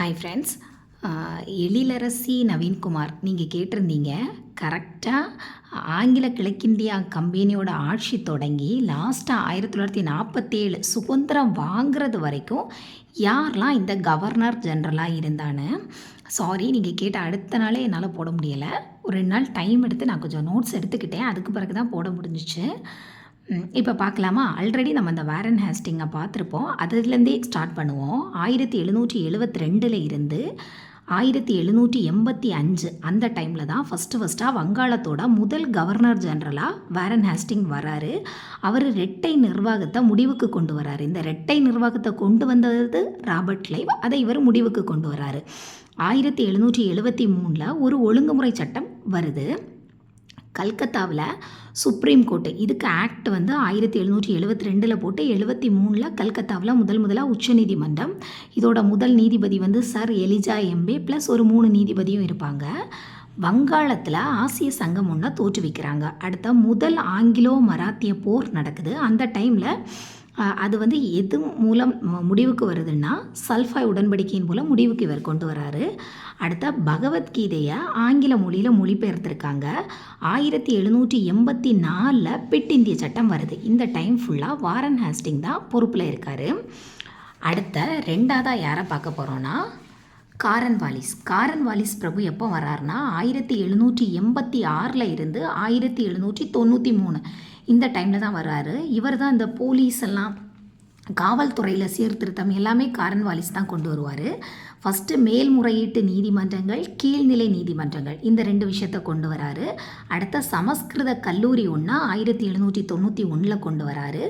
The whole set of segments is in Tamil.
ஹாய் ஃப்ரெண்ட்ஸ் எழிலரசி நவீன்குமார் நீங்கள் கேட்டிருந்தீங்க. கரெக்டாக ஆங்கில கிழக்கிந்தியா கம்பெனியோட ஆட்சி தொடங்கி லாஸ்ட்டாக ஆயிரத்தி தொள்ளாயிரத்தி நாற்பத்தேழு சுதந்திரம் வாங்குறது வரைக்கும் யாரெலாம் இந்த கவர்னர் ஜென்ரலாக இருந்தான்னு சாரி நீங்கள் கேட்ட அடுத்த நாளே என்னால் போட முடியலை. ஒரு ரெண்டு நாள் டைம் எடுத்து நான் கொஞ்சம் நோட்ஸ் எடுத்துக்கிட்டேன். அதுக்கு பிறகு தான் போட முடிஞ்சிச்சு. இப்போ பார்க்கலாமா ஆல்ரெடி நம்ம அந்த வேரன் ஹேஸ்டிங்கை பார்த்துருப்போம் அதுலேருந்தே ஸ்டார்ட் பண்ணுவோம். ஆயிரத்தி எழுநூற்றி எழுபத்தி ரெண்டில் இருந்து ஆயிரத்தி எழுநூற்றி எண்பத்தி அஞ்சு அந்த டைமில் தான் ஃபஸ்ட்டு ஃபஸ்ட்டாக வங்காளத்தோட முதல் கவர்னர் ஜெனரலாக வேரன் ஹேஸ்டிங் வராரு. அவர் ரெட்டை நிர்வாகத்தை முடிவுக்கு கொண்டு வராரு. இந்த ரெட்டை நிர்வாகத்தை கொண்டு வந்தது ராபர்ட் லைவ் அதை இவர் முடிவுக்கு கொண்டு வராரு. ஆயிரத்தி எழுநூற்றி எழுபத்தி மூணில் ஒரு ஒழுங்குமுறை சட்டம் வருது. கல்கத்தாவில் சுப்ரீம் கோர்ட்டு இதுக்கு ஆக்ட் வந்து ஆயிரத்தி எழுநூற்றி எழுபத்தி ரெண்டில் போட்டு எழுபத்தி மூணில் கல்கத்தாவில் முதல் முதலாக உச்சநீதிமன்றம். இதோட முதல் நீதிபதி வந்து சர் எலிஜா எம்பே ப்ளஸ் ஒரு மூணு நீதிபதியும் இருப்பாங்க. வங்காளத்தில் ஆசிய சங்கம் ஒன்றை தோற்றுவிக்கிறாங்க. அடுத்த முதல் ஆங்கிலோ மராத்திய போர் நடக்குது. அந்த டைமில் அது வந்து எது மூலம் முடிவுக்கு வருதுன்னா சல்ஃபாய் உடன்படிக்கையின் மூலம் முடிவுக்கு இவர் கொண்டு வராரு. அடுத்த பகவத்கீதையை ஆங்கில மொழியில் மொழிபெயர்த்திருக்காங்க. ஆயிரத்தி எழுநூற்றி எண்பத்தி நாலில் பிட் இந்திய சட்டம் வருது. இந்த டைம் ஃபுல்லாக வாரன் ஹாஸ்டிங் தான் பொறுப்பில் இருக்கார். அடுத்த ரெண்டாவதாக யாரை பார்க்க போகிறோன்னா காரன் வாலிஸ் காரன் வாலிஸ் பிரபு எப்போ வராருன்னா ஆயிரத்தி எழுநூற்றி எண்பத்தி ஆறில் இருந்து ஆயிரத்தி எழுநூற்றி தொண்ணூற்றி மூணு. இந்த டைமில் தான் வர்றாரு. இவர் தான் இந்த போலீஸ் எல்லாம் காவல்துறையில் சீர்திருத்தம் எல்லாமே காரன் வாலிஸ் தான் கொண்டு வருவார். ஃபஸ்ட்டு மேல்முறையீட்டு நீதிமன்றங்கள் கீழ்நிலை நீதிமன்றங்கள் இந்த ரெண்டு விஷயத்தை கொண்டு வராரு. அடுத்த சமஸ்கிருத கல்லூரி ஒன்றா ஆயிரத்தி எழுநூற்றி தொண்ணூற்றி ஒன்றில் கொண்டு வராரு.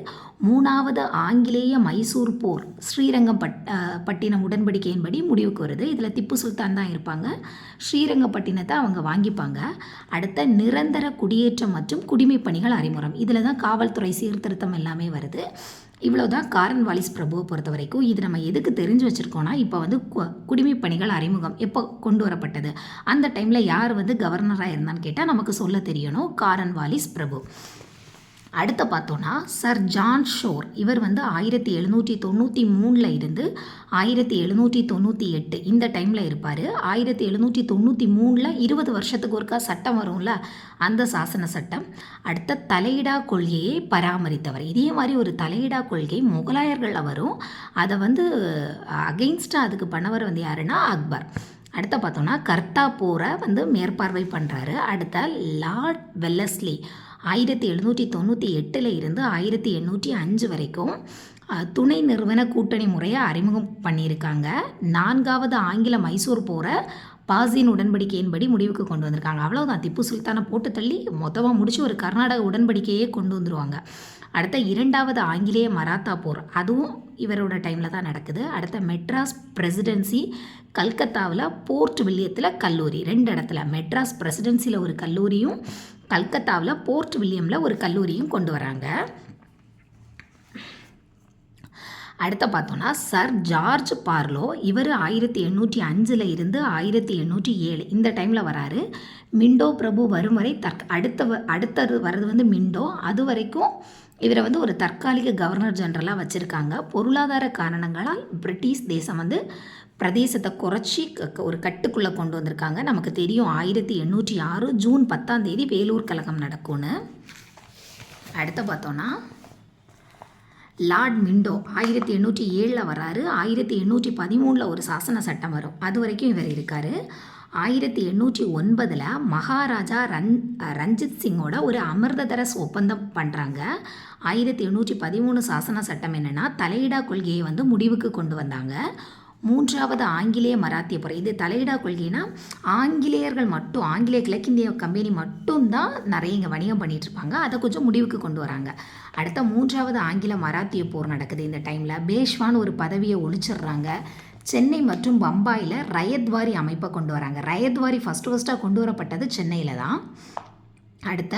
மூணாவது ஆங்கிலேய மைசூர் போர் ஸ்ரீரங்கம் பட் பட்டினம் உடன்படிக்கையின்படி முடிவுக்கு வருது. இதில் திப்பு சுல்தான் தான் இருப்பாங்க. ஸ்ரீரங்கப்பட்டினத்தை அவங்க வாங்கிப்பாங்க. அடுத்த நிரந்தர குடியேற்றம் மற்றும் குடிமை பணிகள் அறிமுகம். இதில் தான் காவல்துறை சீர்திருத்தம் எல்லாமே வருது. இவ்வளோதான் காரன் வாலிஸ் பிரபுவை பொறுத்த வரைக்கும் இது நம்ம எதுக்கு தெரிஞ்சு வச்சுருக்கோன்னா இப்போ வந்து கு- பணிகள் அறிமுகம் எப்போ கொண்டு வரப்பட்டது? அந்த டைமில் யார் வந்து கவர்னராக இருந்தான்னு கேட்டால் நமக்கு சொல்ல தெரியணும் காரன் வாலிஸ் பிரபு. அடுத்து பார்த்தோன்னா சர் ஜான் ஷோர். இவர் வந்து ஆயிரத்தி எழுநூற்றி தொண்ணூற்றி மூணில் இருந்து ஆயிரத்தி எழுநூற்றி தொண்ணூற்றி எட்டு இந்த டைமில் இருப்பார். ஆயிரத்தி எழுநூற்றி தொண்ணூற்றி மூணில் இருபது வருஷத்துக்கு ஒருக்கா சட்டம் வரும்ல? அந்த சாசன சட்டம். அடுத்த தலையிடா கொள்கையை பராமரித்தவர். இதே மாதிரி ஒரு தலையிடா கொள்கை முகலாயர்களில் வரும். அதை வந்து அகெயின்ஸ்டாக அதுக்கு பண்ணவர் வந்து யாருன்னா அக்பர். அடுத்த பார்த்தோன்னா கர்த்தா போரை வந்து மேற்பார்வை பண்ணுறாரு அடுத்த லார்ட் வெல்லஸ்லி ஆயிரத்தி எழுநூற்றி தொண்ணூற்றி எட்டில் இருந்து ஆயிரத்தி எண்ணூற்றி அஞ்சு வரைக்கும் துணை நிறுவன கூட்டணி முறையை அறிமுகம் பண்ணியிருக்காங்க. நான்காவது ஆங்கில மைசூர் போரை பாசின் உடன்படிக்கையின்படி முடிவுக்கு கொண்டு வந்திருக்காங்க. அவ்வளோதான் திப்பு சுல்தானை போட்டு தள்ளி மொத்தமாக முடிச்சு ஒரு கர்நாடக உடன்படிக்கையே கொண்டு வந்துருவாங்க. அடுத்த இரண்டாவது ஆங்கிலேய மராத்தா போர் அதுவும் இவரோட டைமில் தான் நடக்குது. அடுத்த மெட்ராஸ் பிரசிடென்சி கல்கத்தாவில் போர்ட் வில்லியத்தில் கல்லூரி ரெண்டு இடத்துல. மெட்ராஸ் பிரசிடென்சியில் ஒரு கல்லூரியும் கல்கத்தாவில் போர்ட் வில்லியமில் ஒரு கல்லூரியும் கொண்டு வராங்க. அடுத்த பார்த்தோன்னா சர் ஜார்ஜ் பார்லோ இவர் ஆயிரத்தி எண்ணூற்றி அஞ்சில் இருந்து ஆயிரத்தி எண்ணூற்றி ஏழு இந்த டைமில் வராரு. மிண்டோ பிரபு வரும் வரை தற் அடுத்த வ- அடுத்தது வர்றது வந்து மிண்டோ அது வரைக்கும் இவரை வந்து ஒரு தற்காலிக கவர்னர் ஜெனரலாக வச்சுருக்காங்க. பொருளாதார காரணங்களால் பிரிட்டிஷ் தேசம் வந்து பிரதேசத்தை குறைச்சி க- க- ஒரு கட்டுக்குள்ளே கொண்டு வந்திருக்காங்க. நமக்கு தெரியும் ஆயிரத்தி எண்ணூற்றி ஆறு ஜூன் பத்தாம் தேதி வேலூர் கழகம் நடக்கும்னு. அடுத்து பார்த்தோன்னா லார்ட் மிண்டோ ஆயிரத்தி எண்ணூற்றி ஏழில் வராரு. ஆயிரத்தி எண்ணூற்றி பதிமூணில் ஒரு சாசன சட்டம் வரும். அது வரைக்கும் இவர் இருக்கார். ஆயிரத்தி எண்ணூற்றி ஒன்பதில் மகாராஜா ரன் ரஞ்சித் சிங்கோட ஒரு அமிர்ததரஸ் ஒப்பந்தம் பண்ணுறாங்க ஆயிரத்தி எண்ணூற்றி பதிமூணு சாசன சட்டம் என்னென்னா தலையிடா கொள்கையை வந்து முடிவுக்கு கொண்டு வந்தாங்க. மூன்றாவது ஆங்கிலேய மராத்திய போர். இது தலையிடா கொள்கைனா ஆங்கிலேயர்கள் மட்டும் ஆங்கிலேய கிழக்கிந்திய கம்பெனி மட்டும்தான் நிறைய இங்கே வணிகம் பண்ணிட்டு இருப்பாங்க அதை கொஞ்சம் முடிவுக்கு கொண்டு வராங்க. அடுத்த மூன்றாவது ஆங்கில மராத்திய போர் நடக்குது இந்த டைமில் பேஷ்வான் ஒரு பதவியை ஒழிச்சிடுறாங்க. சென்னை மற்றும் பம்பாயில் ரயத்வாரி அமைப்பை கொண்டு வராங்க. ரயத்வாரி ஃபஸ்ட்டு ஃபஸ்ட்டாக கொண்டு வரப்பட்டது சென்னையில் தான். அடுத்த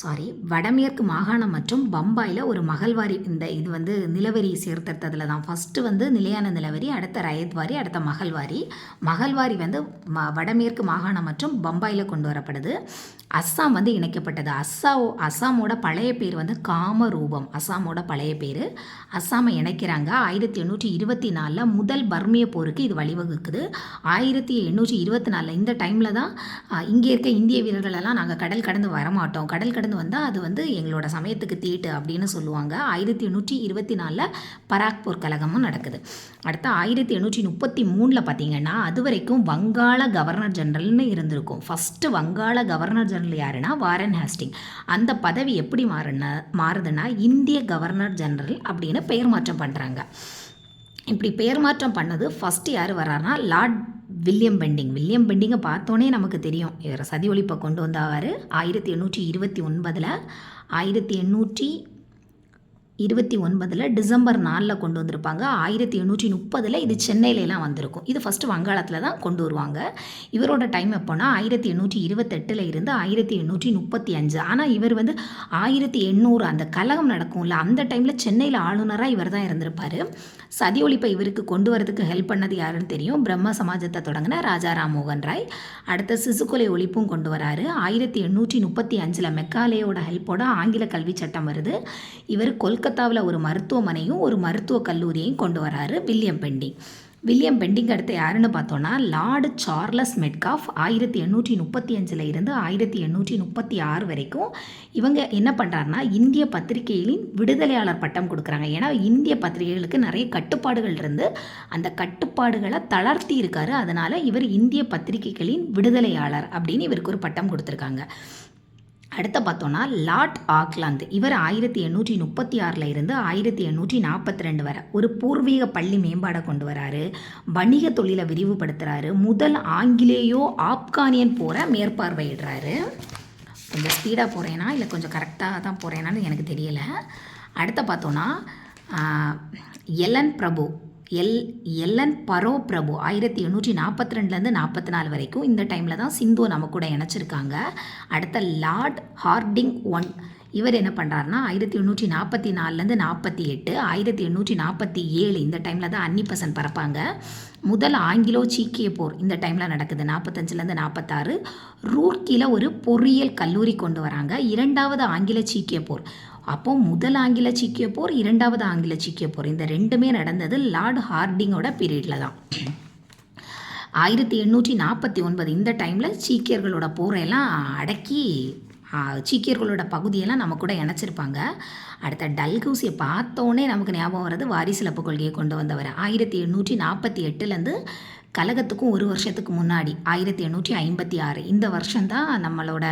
சாரி வடமேற்கு மாகாணம் மற்றும் பம்பாயில் ஒரு மகள்வாரி இந்த இது வந்து நிலவரி சீர்திருத்தத்தில் தான். ஃபஸ்ட்டு வந்து நிலையான நிலவரி அடுத்த ரயத்வாரி அடுத்த மகள்வாரி. மகள்வாரி வந்து ம வடமேற்கு மாகாணம் மற்றும் பம்பாயில் கொண்டு வரப்படுது. அஸ்ஸாம் வந்து இணைக்கப்பட்டது. அஸ்ஸா அஸ்ஸாமோட பழைய பேர் வந்து காமரூபம். அஸ்ஸாமோட பழைய பேர். அஸ்ஸாமை இணைக்கிறாங்க. ஆயிரத்தி எண்ணூற்றி இருபத்தி நாலில் முதல் பர்மிய போருக்கு இது வழிவகுக்குது. ஆயிரத்தி எண்ணூற்றி இருபத்தி நாலில் இந்த டைமில் தான் இங்கே இருக்க இந்திய வீரர்களெல்லாம் நாங்கள் கடல் கடந்து வரமாட்டோம். கடல் கடந்து வந்தால் அது வந்து எங்களோட சமயத்துக்கு தீட்டு அப்படின்னு சொல்லுவாங்க. ஆயிரத்தி எண்ணூற்றி இருபத்தி நாலில் பராக்பூர் கழகமும் நடக்குது. அடுத்து ஆயிரத்தி எண்ணூற்றி முப்பத்தி மூணில் பார்த்தீங்கன்னா அது வரைக்கும் வங்காள கவர்னர் ஜெனரல்னு இருந்திருக்கும். ஃபஸ்ட்டு வங்காள கவர்னர் ஜெனரல் யாருன்னா வாரன் ஹேஸ்டிங். அந்த பதவி எப்படி மாறுன மாறுதுன்னா இந்திய கவர்னர் ஜெனரல் அப்படின்னு பெயர் மாற்றம் பண்ணுறாங்க இப்படி பெயர் மாற்றம் பண்ணது ஃபஸ்ட்டு யார் வர்றாருன்னா லார்ட் வில்லியம் பெண்டிங். வில்லியம் பெண்டிங்கை பார்த்தோன்னே நமக்கு தெரியும். இவர் சதி ஒழிப்பை கொண்டு வந்தாவார் ஆயிரத்தி எண்ணூற்றி இருபத்தி ஒன்பதில் ஆயிரத்தி எண்ணூற்றி இருபத்தி ஒன்பதில் டிசம்பர் நாலில் கொண்டு வந்திருப்பாங்க. ஆயிரத்தி எண்ணூற்றி முப்பதில் இது சென்னையிலலாம் வந்திருக்கும். இது ஃபஸ்ட்டு வங்காளத்தில் தான் கொண்டு வருவாங்க. இவரோட டைம் எப்போனா ஆயிரத்தி எண்ணூற்றி இருபத்தெட்டில் இருந்து ஆயிரத்தி எண்ணூற்றி முப்பத்தி அஞ்சு. ஆனால் இவர் வந்து ஆயிரத்தி எண்ணூறு அந்த கலகம் நடக்கும்ல அந்த டைமில் சென்னையில் ஆளுநராக இவர் தான் இருந்திருப்பார். சதி ஒழிப்பை இவருக்கு கொண்டு வரதுக்கு ஹெல்ப் பண்ணது யாருன்னு தெரியும். பிரம்ம சமாஜத்தை தொடங்கின ராஜா ராம்மோகன் ராய். அடுத்த சிசுகொலை ஒழிப்பும் கொண்டு வராரு. ஆயிரத்தி எண்ணூற்றி முப்பத்தி அஞ்சில் மெக்காலேயோட ஹெல்ப்போட ஆங்கில கல்வி சட்டம் வருது. இவர் கொல்கத்தாவில் ஒரு மருத்துவமனையும் ஒரு மருத்துவக் கல்லூரியையும் கொண்டு வராரு வில்லியம் பெண்டிங் வில்லியம் பெண்டிங் அடுத்து யாருன்னு பார்த்தோன்னா லார்டு சார்லஸ் மெட்காஃப் ஆயிரத்தி எண்ணூற்றி முப்பத்தி அஞ்சில் இருந்து ஆயிரத்தி எண்ணூற்றி முப்பத்தி ஆறு வரைக்கும் இவங்க என்ன பண்ணுறாருன்னா இந்திய பத்திரிகைகளின் விடுதலையாளர் பட்டம் கொடுக்குறாங்க. ஏன்னா இந்திய பத்திரிகைகளுக்கு நிறைய கட்டுப்பாடுகள் இருந்து அந்த கட்டுப்பாடுகளை தளர்த்தி இருக்காரு. அதனால் இவர் இந்திய பத்திரிகைகளின் விடுதலையாளர் அப்படின்னு இவருக்கு ஒரு பட்டம் கொடுத்துருக்காங்க. அடுத்த பார்த்தோன்னா லார்ட் ஆக்லாந்து. இவர் ஆயிரத்தி எண்ணூற்றி முப்பத்தி ஆறில் இருந்து ஆயிரத்தி எண்ணூற்றி நாற்பத்தி ரெண்டு வரை ஒரு பூர்வீக பள்ளி மேம்பாடை கொண்டு வராரு. வணிக தொழிலை விரிவுபடுத்துகிறாரு முதல் ஆங்கிலேயோ ஆப்கானியன் போகிற மேற்பார்வையிடுறாரு. கொஞ்சம் ஸ்பீடாக போகிறேனா இல்லை கொஞ்சம் கரெக்டாக தான் போகிறேனான்னு எனக்கு தெரியலை. அடுத்த பார்த்தோன்னா எலன் பிரபு. எல் எல்லன் பரோ பிரபு ஆயிரத்தி எண்ணூற்றி நாற்பத்தி ரெண்டுலேருந்து நாற்பத்தி நாலு வரைக்கும் இந்த டைமில் தான் சிந்து நம்ம கூட இணைச்சிருக்காங்க. அடுத்த லார்ட் ஹார்டிங் ஒன் இவர் என்ன பண்ணுறாருனா ஆயிரத்தி எண்ணூற்றி நாற்பத்தி நாலுலேருந்து நாற்பத்தி எட்டு ஆயிரத்தி எண்ணூற்றி நாற்பத்தி ஏழு இந்த டைமில் தான் அன்னிப்பசன் பறப்பாங்க முதல் ஆங்கிலோ சீக்கிய போர் இந்த டைமில் நடக்குது நாற்பத்தஞ்சிலேருந்து நாற்பத்தாறு. ரூர்க்கியில் ஒரு பொறியியல் கல்லூரி கொண்டு வராங்க. இரண்டாவது ஆங்கில சீக்கிய போர். அப்போ முதல் ஆங்கில சீக்கிய போர் இரண்டாவது ஆங்கில சீக்கிய போர். இந்த ரெண்டுமே நடந்தது லார்டு ஹார்டிங்கோட பீரியடில் தான். ஆயிரத்தி எண்ணூற்றி நாற்பத்தி ஒன்பது இந்த டைமில் சீக்கியர்களோட போரையெல்லாம் அடக்கி சீக்கியர்களோட பகுதியெல்லாம் நம்ம கூட இணைச்சிருப்பாங்க. அடுத்த டல்கூசியை பார்த்தோன்னே நமக்கு ஞாபகம் வர்றது வாரிசிலப்பு கொள்கையை கொண்டு வந்தவர். ஆயிரத்தி எண்ணூற்றி நாற்பத்தி எட்டுலேருந்து கழகத்துக்கும் ஒரு வருஷத்துக்கு முன்னாடி ஆயிரத்தி எண்ணூற்றி ஐம்பத்தி ஆறு. இந்த வருஷம்தான் நம்மளோட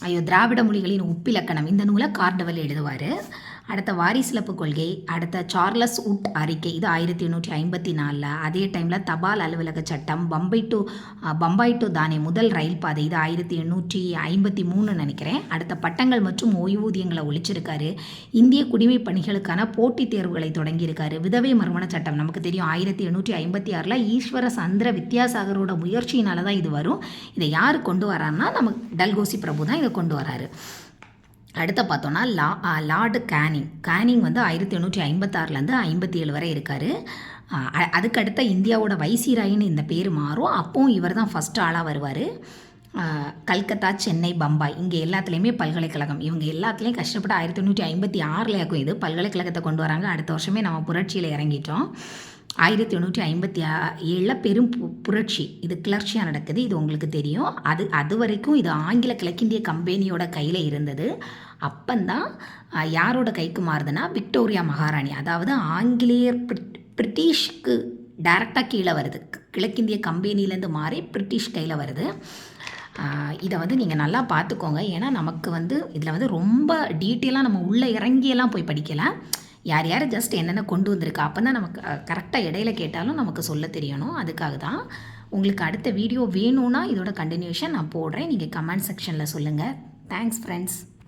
ஐயோ திராவிட மொழிகளின் ஒப்பிலக்கணம் இந்த நூலை கார்டவல் எழுதுவார். அடுத்த வாரிசிலப்பு கொள்கை அடுத்த சார்லஸ் உட் அறிக்கை இது ஆயிரத்தி எண்ணூற்றி ஐம்பத்தி நாலில். அதே டைமில் தபால் அலுவலக சட்டம் பம்பை டு பம்பாய் டு தானே முதல் ரயில் பாதை இது ஆயிரத்தி எண்ணூற்றி ஐம்பத்தி மூணு நினைக்கிறேன். அடுத்த பட்டங்கள் மற்றும் ஓய்வூதியங்களை ஒழிச்சிருக்காரு. இந்திய குடிமை பணிகளுக்கான போட்டித் தேர்வுகளை தொடங்கியிருக்காரு. விதவை மறுமண சட்டம் நமக்கு தெரியும் ஆயிரத்தி எண்ணூற்றி ஐம்பத்தி ஆறில் ஈஸ்வர சந்திர வித்யாசாகரோட முயற்சியினால தான் இது வரும். இதை யார் கொண்டு வராருன்னா நமக்கு டல்கோசி பிரபு தான் இதை கொண்டு வராரு. அடுத்த பார்த்தோன்னா லா லார்டு கேனிங். கேனிங் வந்து ஆயிரத்தி எண்ணூற்றி ஐம்பத்தாறுலேருந்து ஐம்பத்தி ஏழு வரை இருக்கார். அதுக்கடுத்த இந்தியாவோட வைசிராயின்னு இந்த பேர் மாறும். அப்போவும் இவர் தான் ஃபஸ்ட்டு ஆளாக வருவார் கல்கத்தா சென்னை பம்பாய் இங்கே எல்லாத்துலேயுமே பல்கலைக்கழகம். இவங்க எல்லாத்துலேயும் கஷ்டப்பட்டு ஆயிரத்தி எண்ணூற்றி ஐம்பத்தி ஆறில் இருக்கும் இது. பல்கலைக்கழகத்தை கொண்டு வராங்க. அடுத்த வருஷமே நம்ம புரட்சியில் இறங்கிட்டோம். ஆயிரத்தி எண்ணூற்றி ஐம்பத்தி ஏழில் பெரும் பு- புரட்சி. இது கிளர்ச்சியாக நடக்குது. இது உங்களுக்கு தெரியும். அது அது வரைக்கும் இது ஆங்கில கிழக்கிந்திய கம்பெனியோட கையில் இருந்தது. அப்பந்தான் யாரோட கைக்கு மாறுதுன்னா விக்டோரியா மகாராணி. அதாவது ஆங்கிலேயர் பிரிட்டிஷ்க்கு டைரெக்டாக கீழே வருது. கிழக்கிந்திய கம்பெனிலேருந்து மாறி பிரிட்டிஷ் கையில் வருது. இதை வந்து நீங்கள் நல்லா பார்த்துக்கோங்க ஏன்னா நமக்கு வந்து இதில் வந்து ரொம்ப டீட்டெயிலாக நம்ம உள்ளே இறங்கியெல்லாம் போய் படிக்கலை. யார் யார் ஜஸ்ட் என்னென்ன கொண்டு வந்திருக்கா அப்போ தான் நமக்கு கரெக்டாக இடையில கேட்டாலும் நமக்கு சொல்ல தெரியணும். அதுக்காக தான் உங்களுக்கு அடுத்த வீடியோ வேணும்னா இதோட கண்டினியூஷன் நான் போடுறேன். நீங்கள் கமெண்ட் செக்ஷனில் சொல்லுங்கள் தேங்க்ஸ் ஃப்ரெண்ட்ஸ்